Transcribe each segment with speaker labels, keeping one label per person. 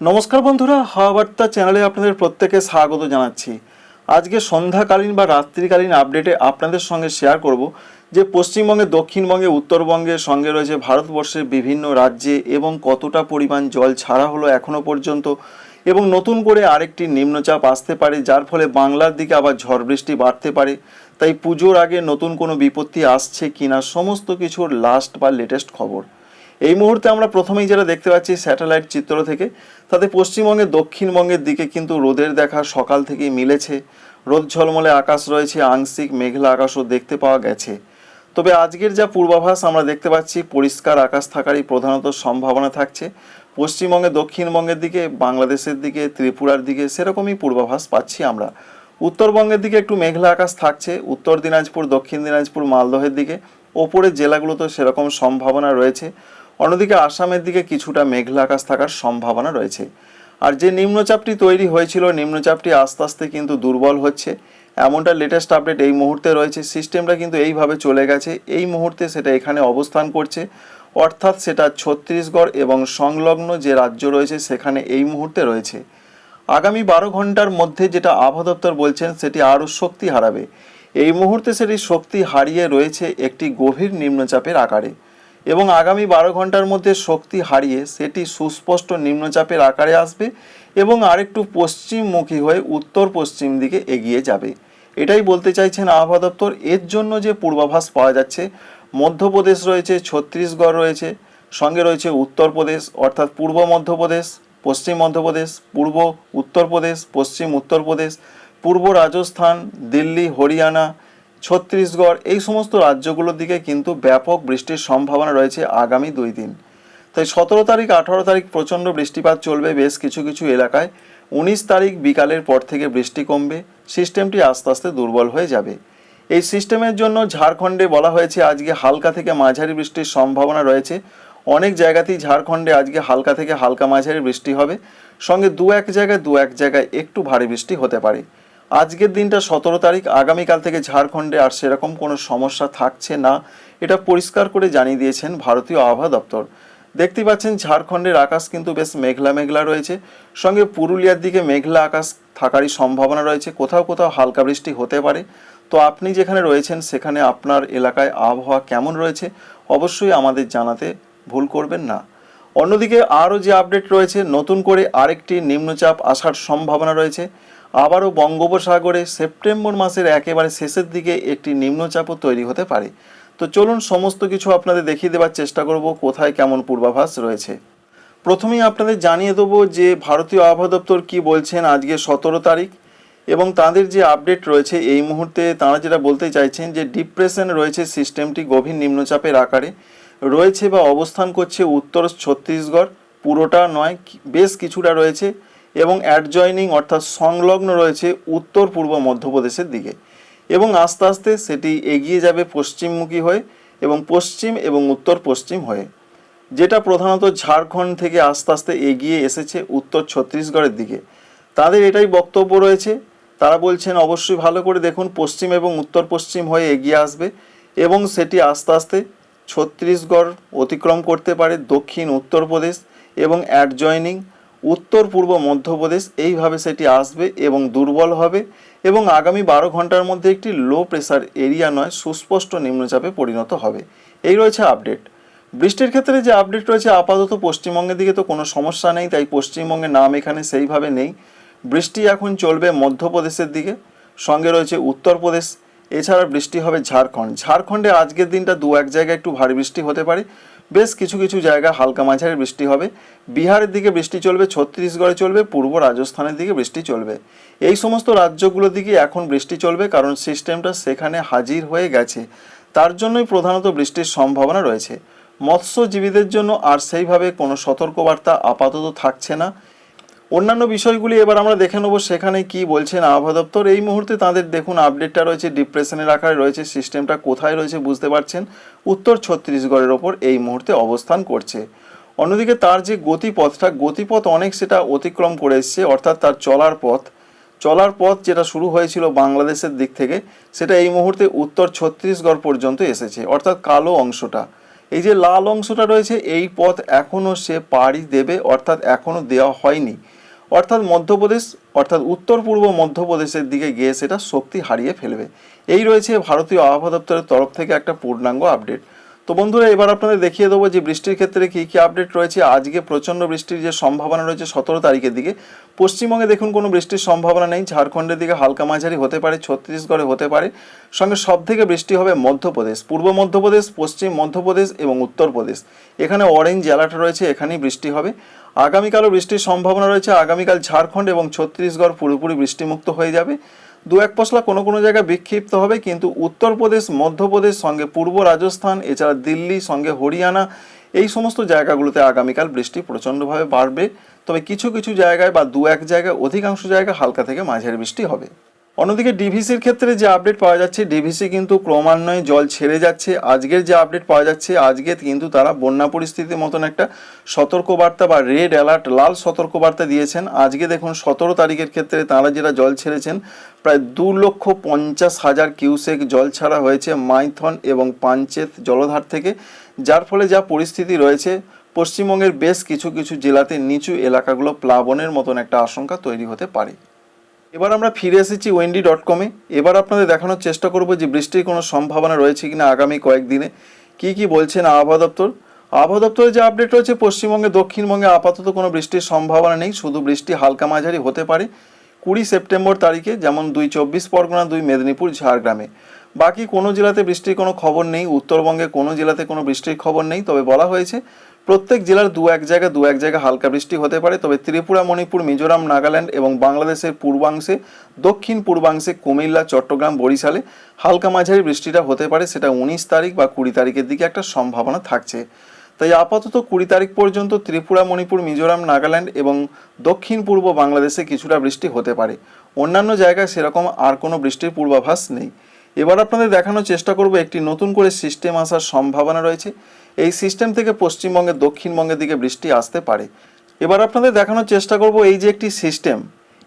Speaker 1: নমস্কার বন্ধুরা, হাওয়া বার্তা চ্যানেলে আপনাদের প্রত্যেকে স্বাগত জানাচ্ছি। আজকে সন্ধ্যাকালীন বা রাত্রিকালীন আপডেটে আপনাদের সঙ্গে শেয়ার করব যে পশ্চিমবঙ্গে, দক্ষিণবঙ্গে, উত্তরবঙ্গে সঙ্গে রয়েছে ভারতবর্ষের বিভিন্ন রাজ্যে এবং কতটা পরিমাণ জল ছাড়া হলো এখনও পর্যন্ত এবং নতুন করে আরেকটি নিম্নচাপ আসতে পারে, যার ফলে বাংলার দিকে আবার ঝড় বৃষ্টি বাড়তে পারে। তাই পুজোর আগে নতুন কোনো বিপত্তি আসছে কিনা, সমস্ত কিছুর লাস্ট বা লেটেস্ট খবর। এই মুহূর্তে আমরা প্রথমেই যেটা দেখতে পাচ্ছি স্যাটেলাইট চিত্র থেকে, তাতে পশ্চিমবঙ্গে, দক্ষিণবঙ্গের দিকে কিন্তু রোদের দেখা সকাল থেকেই মিলেছে। রোদ ঝলমলে আকাশ রয়েছে, আংশিক মেঘলা আকাশও দেখতে পাওয়া গেছে। তবে আজকের যা পূর্বাভাস, আমরা দেখতে পাচ্ছি পরিষ্কার আকাশ থাকারই প্রধানত সম্ভাবনা থাকছে। পশ্চিমবঙ্গে, দক্ষিণবঙ্গের দিকে, বাংলাদেশের দিকে, ত্রিপুরার দিকে সেরকমই পূর্বাভাস পাচ্ছি আমরা। উত্তরবঙ্গের দিকে একটু মেঘলা আকাশ থাকছে, উত্তর দিনাজপুর, দক্ষিণ দিনাজপুর, মালদহের দিকে। ওপরের জেলাগুলোতে সেরকম সম্ভাবনা রয়েছে। অন্যদিকে আসামের দিকে কিছুটা মেঘলা আকাশ থাকার সম্ভাবনা রয়েছে। আর যে নিম্নচাপটি তৈরি হয়েছিল, নিম্নচাপটি আস্তে আস্তে কিন্তু দুর্বল হচ্ছে। এমনটা লেটেস্ট আপডেট এই মুহূর্তে রয়েছে। সিস্টেমটা কিন্তু এইভাবে চলে গেছে। এই মুহূর্তে সেটা এখানে অবস্থান করছে। অর্থাৎ সেটা ছত্তিশগড় এবং সংলগ্ন যে রাজ্য রয়েছে, সেখানে এই মুহূর্তে রয়েছে। আগামী বারো ঘণ্টার মধ্যে যেটা আবহাওয়া দপ্তর বলছেন, সেটি আরও শক্তি হারাবে। এই মুহূর্তে সেটি শক্তি হারিয়ে রয়েছে একটি গভীর নিম্নচাপের আকারে। এবং আগামী বারো ঘণ্টার মধ্যে শক্তি হারিয়ে সেটি সুস্পষ্ট নিম্নচাপের আকারে আসবে এবং আরেকটু পশ্চিমমুখী হয়ে উত্তর পশ্চিম দিকে এগিয়ে যাবে। এটাই বলতে চাইছেন আবহাওয়া দপ্তর। এর জন্য যে পূর্বাভাস পাওয়া যাচ্ছে, মধ্যপ্রদেশ রয়েছে, ছত্তিশগড় রয়েছে, সঙ্গে রয়েছে উত্তরপ্রদেশ, অর্থাৎ পূর্ব মধ্যপ্রদেশ, পশ্চিম মধ্যপ্রদেশ, পূর্ব উত্তরপ্রদেশ, পশ্চিম উত্তরপ্রদেশ, পূর্ব রাজস্থান, দিল্লি, হরিয়ানা ছত্তিশগড়, এই সমস্ত রাজ্যগুলোর দিকে কিন্তু ব্যাপক বৃষ্টির সম্ভাবনা রয়েছে আগামী দুই দিন। তাই সতেরো তারিখ, আঠারো তারিখ প্রচণ্ড বৃষ্টিপাত চলবে বেশ কিছু কিছু এলাকায়। উনিশ তারিখ বিকালের পর থেকে বৃষ্টি কমবে, সিস্টেমটি আস্তে আস্তে দুর্বল হয়ে যাবে। এই সিস্টেমের জন্য ঝাড়খণ্ডে বলা হয়েছে, আজকে হালকা থেকে মাঝারি বৃষ্টির সম্ভাবনা রয়েছে। অনেক জায়গাতেই ঝাড়খণ্ডে আজকে হালকা থেকে হালকা মাঝারি বৃষ্টি হবে। সঙ্গে দু এক জায়গায় দু এক জায়গায় একটু ভারী বৃষ্টি হতে পারে। আজকের দিনটা সতেরো তারিখ, আগামীকাল থেকে ঝাড়খণ্ডে আর সেরকম কোনো সমস্যা থাকছে না। এটা পরিষ্কার করে জানিয়ে দিয়েছেন ভারতীয় আবহাওয়া দপ্তর। দেখতে পাচ্ছেন ঝাড়খণ্ডের আকাশ কিন্তু বেশ মেঘলা মেঘলা রয়েছে। সঙ্গে পুরুলিয়ার দিকে মেঘলা আকাশ থাকারই সম্ভাবনা রয়েছে। কোথাও কোথাও হালকা বৃষ্টি হতে পারে। তো আপনি যেখানে রয়েছেন, সেখানে আপনার এলাকায় আবহাওয়া কেমন রয়েছে, অবশ্যই আমাদের জানাতে ভুল করবেন না। অন্যদিকে আরও যে আপডেট রয়েছে, নতুন করে আরেকটি নিম্নচাপ আসার সম্ভাবনা রয়েছে। আবারও বঙ্গোপসাগরে সেপ্টেম্বর মাসের একেবারে শেষের দিকে একটি নিম্নচাপও তৈরি হতে পারে। তো চলুন সমস্ত কিছু আপনাদের দেখিয়ে দেওয়ার চেষ্টা করব, কোথায় কেমন পূর্বাভাস রয়েছে। প্রথমেই আপনাদের জানিয়ে দেবো যে ভারতীয় আবহাওয়া দপ্তর কী বলছেন আজকে সতেরো তারিখ এবং তাদের যে আপডেট রয়েছে এই মুহূর্তে তারা যেটা বলতে চাইছেন যে ডিপ্রেশন রয়েছে সিস্টেমটি গভীর নিম্নচাপের আকারে। রয়েছে বা অবস্থান করছে উত্তর ছত্তিশগড়, পুরোটা নয়, বেশ কিছুটা রয়েছে। এবং অ্যাডজয়নিং অর্থাৎ সংলগ্ন রয়েছে উত্তর পূর্ব মধ্যপ্রদেশের দিকে। এবং আস্তে আস্তে সেটি এগিয়ে যাবে পশ্চিমমুখী হয়ে এবং পশ্চিম এবং উত্তর পশ্চিম হয়ে। যেটা প্রধানত ঝাড়খণ্ড থেকে আস্তে আস্তে এগিয়ে এসেছে উত্তর ছত্তিশগড়ের দিকে। তাদের এটাই বক্তব্য রয়েছে। তারা বলছেন, অবশ্যই ভালো করে দেখুন, পশ্চিম এবং উত্তর পশ্চিম হয়ে এগিয়ে আসবে এবং সেটি আস্তে আস্তে ছত্তিশগড় অতিক্রম করতে পারে দক্ষিণ উত্তরপ্রদেশ এবং অ্যাডজয়নিং উত্তর, পূর্ব, মধ্যপ্রদেশ এইভাবে সেটি আসবে এবং দুর্বল হবে এবং আগামী বারো ঘণ্টার মধ্যে একটি লো প্রেসার এরিয়া নয়, সুস্পষ্ট নিম্নচাপে পরিণত হবে। এই রয়েছে আপডেট বৃষ্টির ক্ষেত্রে যে আপডেট রয়েছে আপাতত পশ্চিমবঙ্গের দিকে তো কোনো সমস্যা নেই, তাই পশ্চিমবঙ্গের নাম এখানে সেইভাবে নেই। বৃষ্টি এখন চলবে মধ্যপ্রদেশের দিকে, সঙ্গে রয়েছে উত্তরপ্রদেশ, এছাড়া বৃষ্টি হবে ঝাড়খণ্ড। ঝাড়খণ্ডে আজকের দিনটা দু এক জায়গায় একটু ভারী বৃষ্টি হতে পারে বেশ কিছু কিছু জায়গায় হালকা মাঝারি বৃষ্টি হবে। বিহারের দিকে বৃষ্টি চলবে, ছত্তিশগড়ে চলবে, পূর্ব রাজস্থানের দিকে বৃষ্টি চলবে। এই সমস্ত রাজ্যগুলোর দিকে এখন বৃষ্টি চলবে কারণ সিস্টেমটা সেখানে হাজির হয়ে গেছে। তার জন্যই প্রধানত বৃষ্টির সম্ভাবনা রয়েছে। মৎস্যজীবীদের জন্য আর সেইভাবে কোনো সতর্কবার্তা আপাতত থাকছে না। অন্যান্য বিষয়গুলি এবার আমরা দেখে নেব সেখানে কি বলছেন আবহাওয়া দপ্তর। এই মুহূর্তে তাদের দেখুন আপডেটটা রয়েছে ডিপ্রেশনের আকারে রয়েছে সিস্টেমটা কোথায় রয়েছে বুঝতে পারছেন। উত্তর ছত্তিশগড়ের ওপর এই মুহূর্তে অবস্থান করছে। অন্যদিকে তার যে গতিপথটা, গতিপথ অনেক সেটা অতিক্রম করে এসছে, অর্থাৎ তার চলার পথ। চলার পথ যেটা শুরু হয়েছিল বাংলাদেশের দিক থেকে, সেটা এই মুহূর্তে উত্তর ছত্তিশগড় পর্যন্ত এসেছে, অর্থাৎ কালো অংশটা। এই যে লাল অংশটা রয়েছে, এই পথ এখনও সে পাড়ি দেবে, অর্থাৎ এখনও দেওয়া হয়নি। অর্থাৎ মধ্যপ্রদেশ, অর্থাৎ উত্তর পূর্ব মধ্যপ্রদেশের দিকে গিয়ে সেটা শক্তি হারিয়ে ফেলবে। এই রয়েছে ভারতীয় আবহাওয়া দপ্তরের তরফ থেকে একটা পূর্ণাঙ্গ আপডেট তো বন্ধুরা, এবার আপনাদের দেখিয়ে দেবো যে বৃষ্টির ক্ষেত্রে কী কী আপডেট রয়েছে। আজকে প্রচণ্ড বৃষ্টির যে সম্ভাবনা রয়েছে সতেরো তারিখের দিকে। পশ্চিমবঙ্গে দেখুন, কোনো বৃষ্টির সম্ভাবনা নেই। ঝাড়খণ্ডের দিকে হালকা মাঝারি হতে পারে, ছত্তিশগড়ে হতে পারে। সঙ্গে সব থেকে বৃষ্টি হবে মধ্যপ্রদেশ, পূর্ব মধ্যপ্রদেশ, পশ্চিম মধ্যপ্রদেশ এবং উত্তরপ্রদেশ। এখানে অরেঞ্জ অ্যালার্ট রয়েছে, এখানেই বৃষ্টি হবে। আগামীকালও বৃষ্টির সম্ভাবনা রয়েছে। আগামীকাল ঝাড়খণ্ড এবং ছত্তিশগড় পুরোপুরি বৃষ্টিমুক্ত হয়ে যাবে। দু এক পশলা কোনো কোনো জায়গায় বিক্ষিপ্ত হবে, কিন্তু উত্তরপ্রদেশ, মধ্যপ্রদেশ সঙ্গে পূর্ব রাজস্থান, এছাড়া দিল্লি, সঙ্গে হরিয়ানা, এই সমস্ত জায়গাগুলোতে আগামীকাল বৃষ্টি প্রচণ্ডভাবে বাড়বে। তবে কিছু কিছু জায়গায় বা দু এক জায়গায় অধিকাংশ জায়গায় হালকা থেকে মাঝের বৃষ্টি হবে। অন্যদিকে ডিভিসির ক্ষেত্রে যে আপডেট পাওয়া যাচ্ছে ডিভিসি কিন্তু ক্রমান্বয়ে জল ছেড়ে যাচ্ছে। আজকের যে আপডেট পাওয়া যাচ্ছে, আজকে কিন্তু তারা বন্যা পরিস্থিতির মতন একটা সতর্কবার্তা বা রেড অ্যালার্ট লাল সতর্কবার্তা দিয়েছেন। আজকে দেখুন, সতেরো তারিখের ক্ষেত্রে তারা যেটা জল ছেড়েছেন, প্রায় দু লক্ষ পঞ্চাশ হাজার কিউসেক জল ছাড়া হয়েছে মাইথন এবং পাঞ্চেত জলধার থেকে, যার ফলে যা পরিস্থিতি রয়েছে, পশ্চিমবঙ্গের বেশ কিছু কিছু জেলাতে নিচু এলাকাগুলো প্লাবনের মতন একটা আশঙ্কা তৈরি হতে পারে। এবার আমরা ফিরে এসেছি ওয়েন্ডি ডট কমে এবার আপনাদের দেখানোর চেষ্টা করব যে বৃষ্টির কোনো সম্ভাবনা রয়েছে কিনা আগামী কয়েকদিনে। কি কি বলছেন আবহাওয়া দপ্তর? আবহাওয়া দপ্তরের যে আপডেট রয়েছে, পশ্চিমবঙ্গে, দক্ষিণবঙ্গে আপাতত কোনো বৃষ্টির সম্ভাবনা নেই। শুধু বৃষ্টি হালকা মাঝারি হতে পারে। কুড়ি সেপ্টেম্বর তারিখে যেমন দুই চব্বিশ পরগনা, দুই মেদিনীপুর, ঝাড়গ্রামে। বাকি কোনো জেলাতে বৃষ্টির কোনো খবর নেই। উত্তরবঙ্গে কোনো জেলাতে কোনো বৃষ্টির খবর নেই। তবে বলা হয়েছে প্রত্যেক জেলার দু এক জায়গায় দু এক জায়গায় হালকা বৃষ্টি হতে পারে, তবে ত্রিপুরা, মণিপুর, মিজোরাম, নাগাল্যান্ড এবং বাংলাদেশের পূর্বাংশে, দক্ষিণ পূর্বাংশে কুমিল্লা, চট্টগ্রাম, বরিশালে হালকা মাঝারি বৃষ্টিটা হতে পারে, সেটা উনিশ তারিখ বা কুড়ি তারিখের দিকে একটা সম্ভাবনা থাকছে। তাই আপাতত কুড়ি তারিখ পর্যন্ত ত্রিপুরা, মণিপুর, মিজোরাম, নাগাল্যান্ড এবং দক্ষিণ পূর্ব বাংলাদেশে কিছুটা বৃষ্টি হতে পারে। অন্যান্য জায়গায় সেরকম আর কোনো বৃষ্টির পূর্বাভাস নেই। এবার আপনাদের দেখানোর চেষ্টা করব একটি নতুন করে সিস্টেম আসার সম্ভাবনা রয়েছে। এই সিস্টেম থেকে পশ্চিমবঙ্গের, দক্ষিণবঙ্গের দিকে বৃষ্টি আসতে পারে। এবার আপনাদের দেখানোর চেষ্টা করব এই যে একটি সিস্টেম।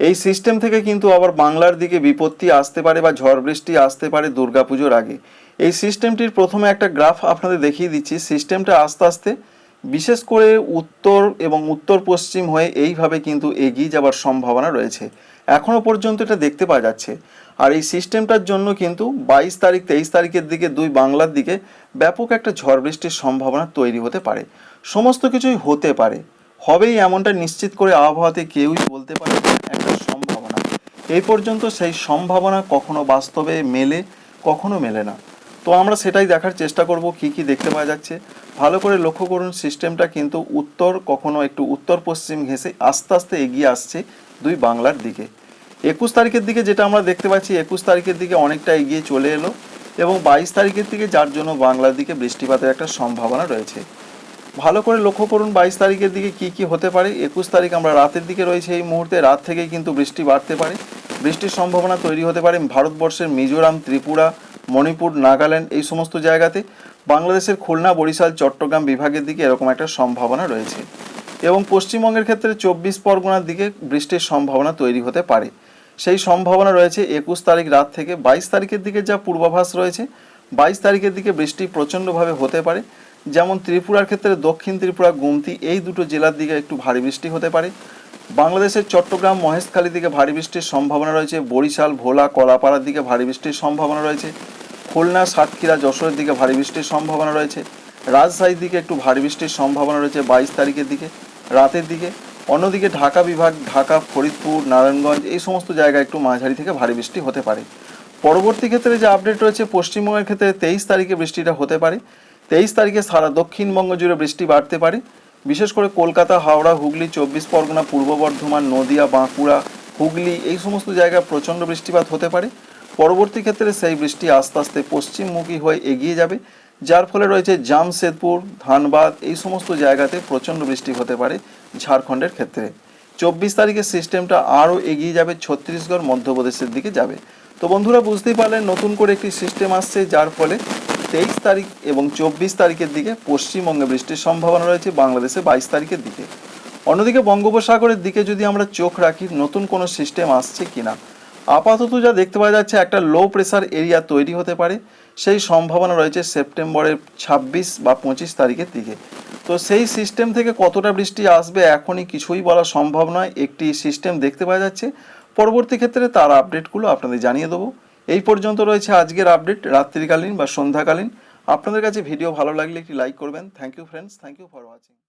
Speaker 1: এই সিস্টেম থেকে কিন্তু আবার বাংলার দিকে বিপত্তি আসতে পারে বা ঝড় বৃষ্টি আসতে পারে দুর্গাপুজোর আগে। এই সিস্টেমটির প্রথমে একটা গ্রাফ আপনাদের দেখিয়ে দিচ্ছি। সিস্টেমটা আস্তে আস্তে, বিশেষ করে উত্তর এবং উত্তর পশ্চিম হয়ে এইভাবে কিন্তু এগিয়ে যাবার সম্ভাবনা রয়েছে। এখনও পর্যন্ত এটা দেখতে পাওয়া যাচ্ছে। আর এই সিস্টেমটার জন্য কিন্তু বাইশ তারিখ, তেইশ তারিখের দিকে দুই বাংলার দিকে ব্যাপক একটা ঝড় বৃষ্টির সম্ভাবনা তৈরি হতে পারে। সমস্ত কিছুই হতে পারে। হবেই এমনটা নিশ্চিত করে আবহাওয়াতে কেউই বলতে পারে একটা সম্ভাবনা। এই পর্যন্ত সেই সম্ভাবনা কখনো বাস্তবে মেলে, কখনো মেলে না। তো আমরা সেটাই দেখার চেষ্টা করব কি কি দেখতে পাওয়া যাচ্ছে। ভালো করে লক্ষ্য করুন, সিস্টেমটা কিন্তু উত্তর, কখনো একটু উত্তর পশ্চিম ঘেঁষে আস্তে আস্তে এগিয়ে আসছে দুই বাংলার দিকে। একুশ তারিখের দিকে যেটা আমরা দেখতে পাচ্ছি, একুশ তারিখের দিকে অনেকটা এগিয়ে চলে এলো এবং বাইশ তারিখের দিকে যার জন্য বাংলার দিকে বৃষ্টিপাতের একটা সম্ভাবনা রয়েছে। ভালো করে লক্ষ্য করুন বাইশ তারিখের দিকে কি কি হতে পারে। একুশ তারিখ আমরা রাতের দিকে রয়েছে এই মুহূর্তে, রাত থেকেই কিন্তু বৃষ্টি বাড়তে পারে। বৃষ্টির সম্ভাবনা তৈরি হতে পারে ভারতবর্ষের মিজোরাম, ত্রিপুরা, মণিপুর, নাগাল্যান্ড এই সমস্ত জায়গাতে। বাংলাদেশের খুলনা, বরিশাল, চট্টগ্রাম বিভাগের দিকে এরকম একটা সম্ভাবনা রয়েছে। এবং পশ্চিমবঙ্গের ক্ষেত্রে চব্বিশ পরগনার দিকে বৃষ্টির সম্ভাবনা তৈরি হতে পারে। সেই সম্ভাবনা রয়েছে একুশ তারিখ রাত থেকে বাইশ তারিখের দিকে যা পূর্বাভাস রয়েছে। বাইশ তারিখের দিকে বৃষ্টি প্রচণ্ডভাবে হতে পারে। যেমন ত্রিপুরার ক্ষেত্রে দক্ষিণ ত্রিপুরা, গুমতি এই দুটো জেলার দিকে একটু ভারী বৃষ্টি হতে পারে। বাংলাদেশের চট্টগ্রাম, মহেশখালীর দিকে ভারী বৃষ্টির সম্ভাবনা রয়েছে। বরিশাল, ভোলা, কলাপাড়ার দিকে ভারী বৃষ্টির সম্ভাবনা রয়েছে। খুলনা, সাতক্ষীরা, যশোরের দিকে ভারী বৃষ্টির সম্ভাবনা রয়েছে। রাজশাহীর দিকে একটু ভারী বৃষ্টির সম্ভাবনা রয়েছে বাইশ তারিখের দিকে, রাতের দিকে। অন্যদিকে ঢাকা বিভাগ, ঢাকা, ফরিদপুর, নারায়ণগঞ্জ এই সমস্ত জায়গায় একটু মাঝারি থেকে ভারী বৃষ্টি হতে পারে। পরবর্তী ক্ষেত্রে যে আপডেট রয়েছে, পশ্চিমবঙ্গের ক্ষেত্রে তেইশ তারিখে বৃষ্টিটা হতে পারে। তেইশ তারিখে সারা দক্ষিণবঙ্গ জুড়ে বৃষ্টি বাড়তে পারে। বিশেষ করে কলকাতা, হাওড়া, হুগলি, চব্বিশ পরগনা, পূর্ব বর্ধমান, নদিয়া, বাঁকুড়া, হুগলি এই সমস্ত জায়গায় প্রচণ্ড বৃষ্টিপাত হতে পারে। পরবর্তী ক্ষেত্রে সেই বৃষ্টি আস্তে আস্তে পশ্চিমমুখী হয়ে এগিয়ে যাবে। যার ফলে রয়েছে জামশেদপুর, ধানবাদ এই সমস্ত জায়গাতে প্রচণ্ড বৃষ্টি হতে পারে। ঝাড়খণ্ডের ক্ষেত্রে। চব্বিশ তারিখের সিস্টেমটা আরও এগিয়ে যাবে, ছত্তিশগড় মধ্যপ্রদেশের দিকে যাবে। তো বন্ধুরা, বুঝতেই পারলেন, নতুন করে একটি সিস্টেম আসছে, যার ফলে তেইশ তারিখ এবং চব্বিশ তারিখের দিকে পশ্চিমবঙ্গে বৃষ্টির সম্ভাবনা রয়েছে, বাংলাদেশে বাইশ তারিখের দিকে। অন্যদিকে বঙ্গোপসাগরের দিকে যদি আমরা চোখ রাখি, নতুন কোনো সিস্টেম আসছে কিনা আপাতত যা দেখতে পাওয়া যাচ্ছে, একটা লো প্রেসার এরিয়া তৈরি হতে পারে। সেই সম্ভাবনা রয়েছে সেপ্টেম্বরের ছাব্বিশ বা পঁচিশ তারিখের দিকে। তো সেই সিস্টেম থেকে কতটা বৃষ্টি আসবে এখনই কিছুই বলা সম্ভব নয়। একটি সিস্টেম দেখতে পাওয়া যাচ্ছে। পরবর্তী ক্ষেত্রে তার আপডেটগুলো আপনাদের জানিয়ে দেবো। এই পর্যন্ত রয়েছে আজকের আপডেট রাত্রিকালীন বা সন্ধ্যাকালীন। আপনাদের কাছে ভিডিও ভালো লাগলে একটি লাইক করবেন। Thank you friends thank you for watching